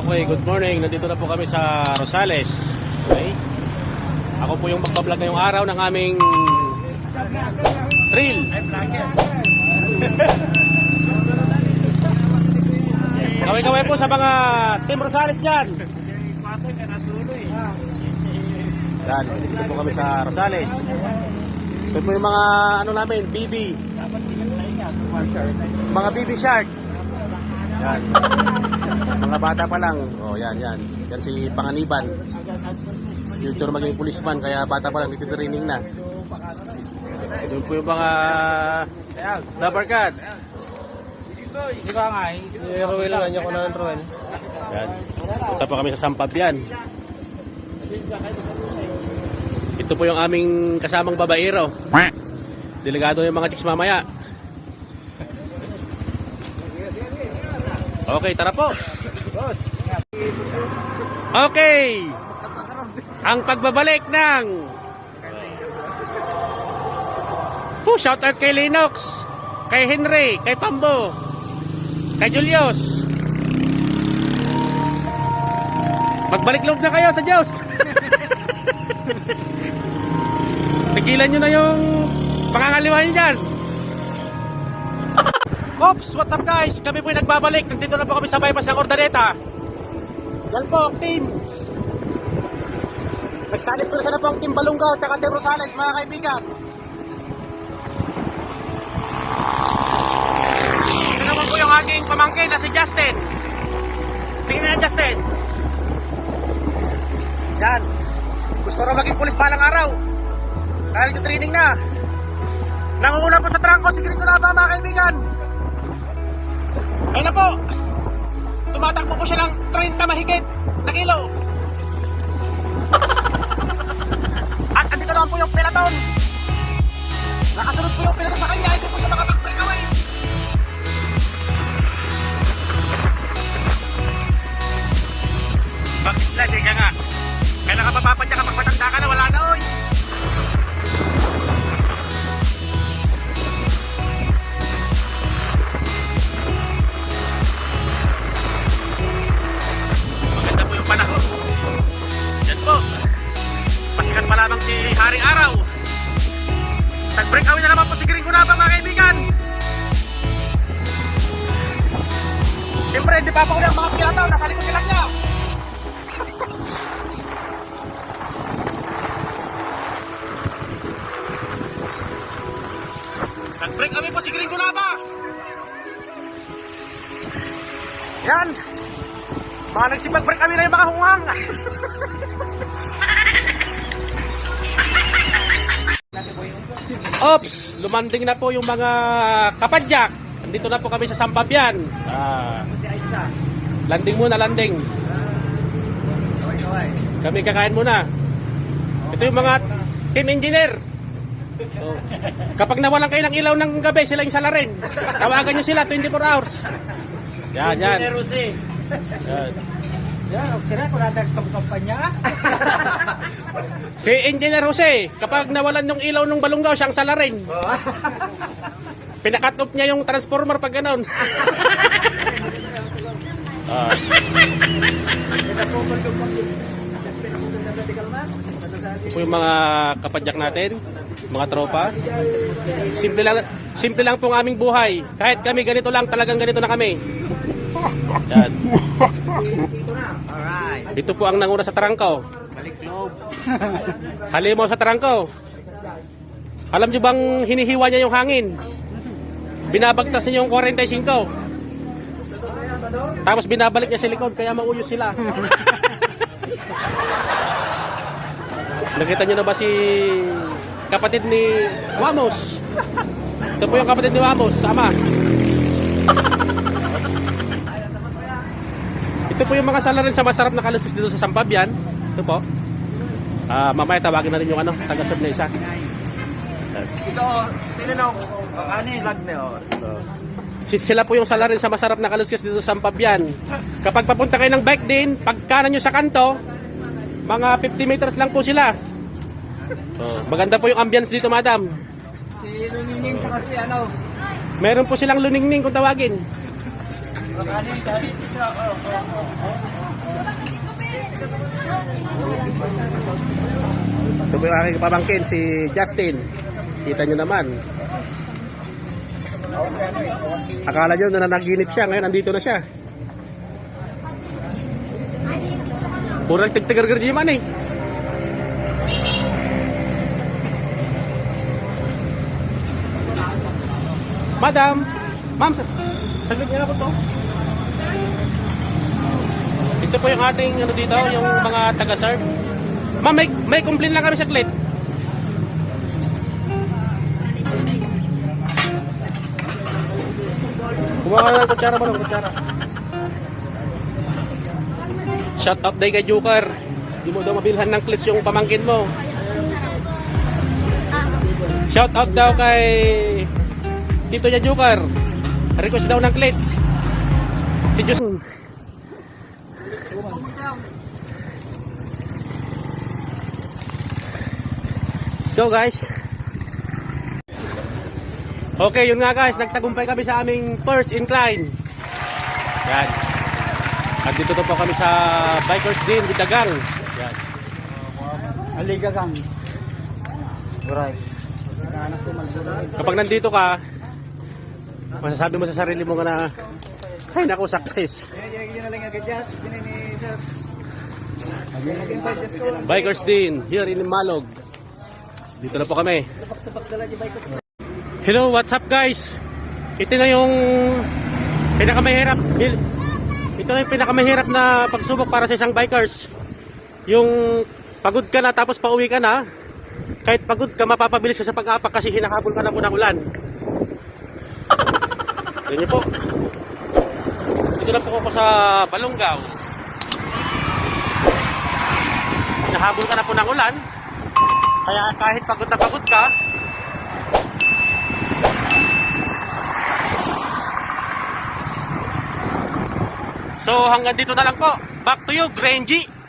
Okay, good morning. Nandito na po kami sa Rosales. Okay? Ako po yung magbablog ngayong araw ng aming trail. Kaway-kaway po sa mga Team Rosales dyan. Yan, dito po kami sa Rosales. Ito po yung mga ano namin, BB. Mga BB shark. Yan. Mga bata pa lang. Oh, yan, yan. Yan si Panganiban. Future maging policeman, kaya bata pa lang, dito training na. Yun po yung mga rubber cats. Di ba nga eh? Ruel nga niya ko na ng Ruel. Yan. Punta po kami sa Sampab yan. Ito po yung aming kasamang babaero. Delegado yung mga chicks mamaya. Okay, tara po. Okay. Ang pagbabalik ng Oh, shout out kay Linux, kay Henry, kay Pambo, kay Julius. Magbalik loob na kayo sa Diyos. Tigilan nyo na yung pangangaliwa nyo dyan. Oops, what's up guys? Kami po yung nagbabalik. Nandito na po kami sa bypass ng Ordaneta. Yan po, ang team. Nagsalip ko na sana po ang team Balungaw at Team Rosales, mga kaibigan. Ito naman po yung aking pamangkin na si Justin. Tingnan na Justin. Yan. Gusto raw maging pulis palang araw. Dahil training na. Nangunguna po sa trangko si Grito Laba mga kaibigan. Ayun na po. Tumatakbo po siya ng 30 mahigit na kilo. At andito naman po yung peloton. Nakasunod po yung peloton sa kanya. Hindi po siya makapag-break away. Bakit sila? Di ka nga. Kailan ka mapapadya ka na? Siyempre, hindi pa pa ulit ang mga pilataw. Nasa likod nila niya. Nag-break kami po si Gringo Laba. Yan. Mga nagsipag-break kami na yung mga hunghang. Ops, lumanding na po yung mga kapadyak. Nandito na po kami sa Sampabyan. Ah, landing muna, landing. Kami kakain muna. Ito yung mga team engineer. So, kapag nawalan kayo ng ilaw ng gabi, sila yung salarin. Tawagan nyo sila 24 hours. Yan, yan. Yan. Yan, okay na. Kung natin kampanya. Si Engineer Jose, kapag nawalan yung ilaw ng balunggaw, siyang salarin. Pinakat off niya yung transformer pag ganon. Ah, ito po yung mga kapadyak natin, mga tropa. Simple lang, simple lang pong aming buhay. Kahit kami ganito lang, talagang ganito na kami. Yan. Ito po ang nanguna sa Tarangkaw. Halimaw sa Tarangkaw. Alam nyo bang hinihiwa niya yung hangin? Binabagtas niya yung 45. Tapos binabalik niya sa likod, kaya mauyos sila. Nakita niyo na ba si kapatid ni Wamos? Ito po yung kapatid ni Wamos, sama. Ito po yung mga salarin sa masarap na kalusis dito sa Sampabyan. Ito po. Ah, mamaya tawagin natin yung ano, tagasod na isa. Ito, tinanaw. Ano yung lag na yun? Si- Sila po yung salarin sa masarap na kaluskis dito sa Sampabyan. Kapag papunta kayo ng bike din, pagkanan nyo sa kanto, mga 50 meters lang po sila. Oh, maganda po yung ambience dito, madam. Si Lumining sa kasi ano. Meron po silang luningning kung tawagin. Ito po yung aking pamangkin, si Justin. Kita nyo naman. Akala nyo na nanaginip siya, ngayon andito na siya. Puro nagtigtigar-garjiman eh. Madam, ma'am, sa- saglit niya ako to. Ito po yung ating ano dito, yung mga taga-serve. Ma'am, may, may complaint lang kami saglit. Kumuha ka ng kutsara mo, kutsara. Shout out day kay Joker. Di mo daw mabilhan ng clips yung pamangkin mo. Shout out daw kay Tito niya Joker. Request daw ng clips. Si Diyos. Let's go guys. Okay, yun nga guys, nagtagumpay kami sa aming first incline. Yan. At dito po kami sa Bikers Din, Bitagang. Yan. Aliga kang. Right. Kapag nandito ka, masasabi mo sa sarili mo nga na, ay naku, success. Bikers Din, here in Malog. Dito na po kami. Hello, what's up guys? Ito na yung pinakamahirap. Ito na yung pinakamahirap na pagsubok para sa isang bikers. Yung pagod ka na tapos pauwi ka na, kahit pagod ka, mapapabilis ka sa pag-apak kasi hinahabol ka na ng ulan. Ganyan po. Dito na po ako sa Balongaw. Hinahabol ka na po ng ulan. Kaya kahit pagod na pagod ka, So hanggang dito na lang po. Back to you, Grenji.